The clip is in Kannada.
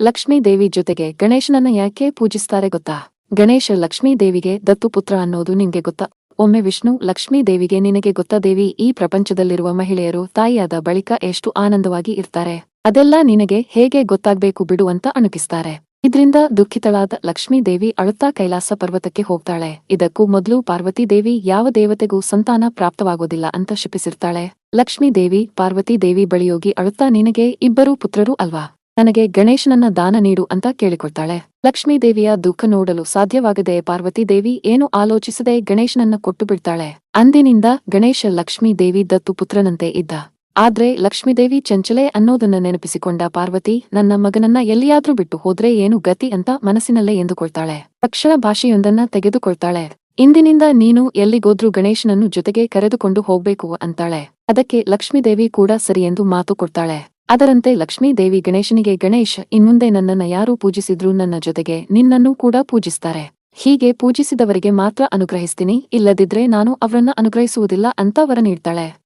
ಲಕ್ಷ್ಮೀ ದೇವಿ ಜೊತೆಗೆ ಗಣೇಶನನ್ನ ಯಾಕೆ ಪೂಜಿಸ್ತಾರೆ ಗೊತ್ತಾ? ಗಣೇಶ ಲಕ್ಷ್ಮೀ ದೇವಿಗೆ ದತ್ತು ಪುತ್ರ ಅನ್ನೋದು ನಿಮಗೆ ಗೊತ್ತಾ? ಒಮ್ಮೆ ವಿಷ್ಣು ಲಕ್ಷ್ಮೀ ದೇವಿಗೆ ನಿನಗೆ ಗೊತ್ತಾ ದೇವಿ, ಈ ಪ್ರಪಂಚದಲ್ಲಿರುವ ಮಹಿಳೆಯರು ತಾಯಿಯಾದ ಬಳಿಕ ಎಷ್ಟು ಆನಂದವಾಗಿ ಇರ್ತಾರೆ? ಅದೆಲ್ಲ ನಿನಗೆ ಹೇಗೆ ಗೊತ್ತಾಗ್ಬೇಕು ಬಿಡು ಅಂತ ಅಣುಕಿಸ್ತಾರೆ. ಇದ್ರಿಂದ ದುಃಖಿತಳಾದ ಲಕ್ಷ್ಮೀ ದೇವಿ ಅಳುತ್ತಾ ಕೈಲಾಸ ಪರ್ವತಕ್ಕೆ ಹೋಗ್ತಾಳೆ. ಇದಕ್ಕೂ ಮೊದಲು ಪಾರ್ವತಿ ದೇವಿ ಯಾವ ದೇವತೆಗೂ ಸಂತಾನ ಪ್ರಾಪ್ತವಾಗೋದಿಲ್ಲ ಅಂತ ಶಪಿಸಿರ್ತಾಳೆ. ಲಕ್ಷ್ಮೀ ದೇವಿ ಪಾರ್ವತಿ ದೇವಿ ಬಳಿಯೋಗಿ ಅಳುತ್ತಾ ನಿನಗೆ ಇಬ್ಬರೂ ಪುತ್ರರು ಅಲ್ವಾ? ನನಗೆ ಗಣೇಶನನ್ನ ದಾನ ನೀಡು ಅಂತ ಕೇಳಿಕೊಳ್ತಾಳೆ ಲಕ್ಷ್ಮೀ ದೇವಿಯ ದುಃಖ ನೋಡಲು ಸಾಧ್ಯವಾಗದೆ ಪಾರ್ವತಿ ದೇವಿ ಏನು ಆಲೋಚಿಸದೆ ಗಣೇಶನನ್ನ ಕೊಟ್ಟು ಬಿಡ್ತಾಳೆ ಅಂದಿನಿಂದ ಗಣೇಶ ಲಕ್ಷ್ಮೀ ದೇವಿ ದತ್ತು ಪುತ್ರನಂತೆ ಇದ್ದ. ಆದ್ರೆ ಲಕ್ಷ್ಮೀದೇವಿ ಚಂಚಲೆ ಅನ್ನೋದನ್ನ ನೆನಪಿಸಿಕೊಂಡ ಪಾರ್ವತಿ, ನನ್ನ ಮಗನನ್ನ ಎಲ್ಲಿಯಾದ್ರೂ ಬಿಟ್ಟು ಹೋದ್ರೆ ಏನು ಗತಿ ಅಂತ ಮನಸ್ಸಿನಲ್ಲೇ ಎಂದುಕೊಳ್ತಾಳೆ. ಅಕ್ಷರ ಭಾಷೆಯೊಂದನ್ನ ತೆಗೆದುಕೊಳ್ತಾಳೆ. ಇಂದಿನಿಂದ ನೀನು ಎಲ್ಲಿಗೋದ್ರೂ ಗಣೇಶನನ್ನು ಜೊತೆಗೆ ಕರೆದುಕೊಂಡು ಹೋಗ್ಬೇಕು ಅಂತಾಳೆ. ಅದಕ್ಕೆ ಲಕ್ಷ್ಮೀದೇವಿ ಕೂಡ ಸರಿ ಎಂದು ಮಾತು ಕೊಡ್ತಾಳೆ. ಅದರಂತೆ ಲಕ್ಷ್ಮೀದೇವಿ ಗಣೇಶನಿಗೆ, ಗಣೇಶ್, ಇನ್ಮುಂದೆ ನನ್ನನ್ನ ಯಾರು ಪೂಜಿಸಿದ್ರೂ ನನ್ನ ಜೊತೆಗೆ ನಿನ್ನನ್ನೂ ಕೂಡ ಪೂಜಿಸ್ತಾರೆ. ಹೀಗೆ ಪೂಜಿಸಿದವರಿಗೆ ಮಾತ್ರ ಅನುಗ್ರಹಿಸ್ತೀನಿ. ಇಲ್ಲದಿದ್ರೆ ನಾನು ಅವರನ್ನ ಅನುಗ್ರಹಿಸುವುದಿಲ್ಲ ಅಂತ ವರ ನೀಡ್ತಾಳೆ.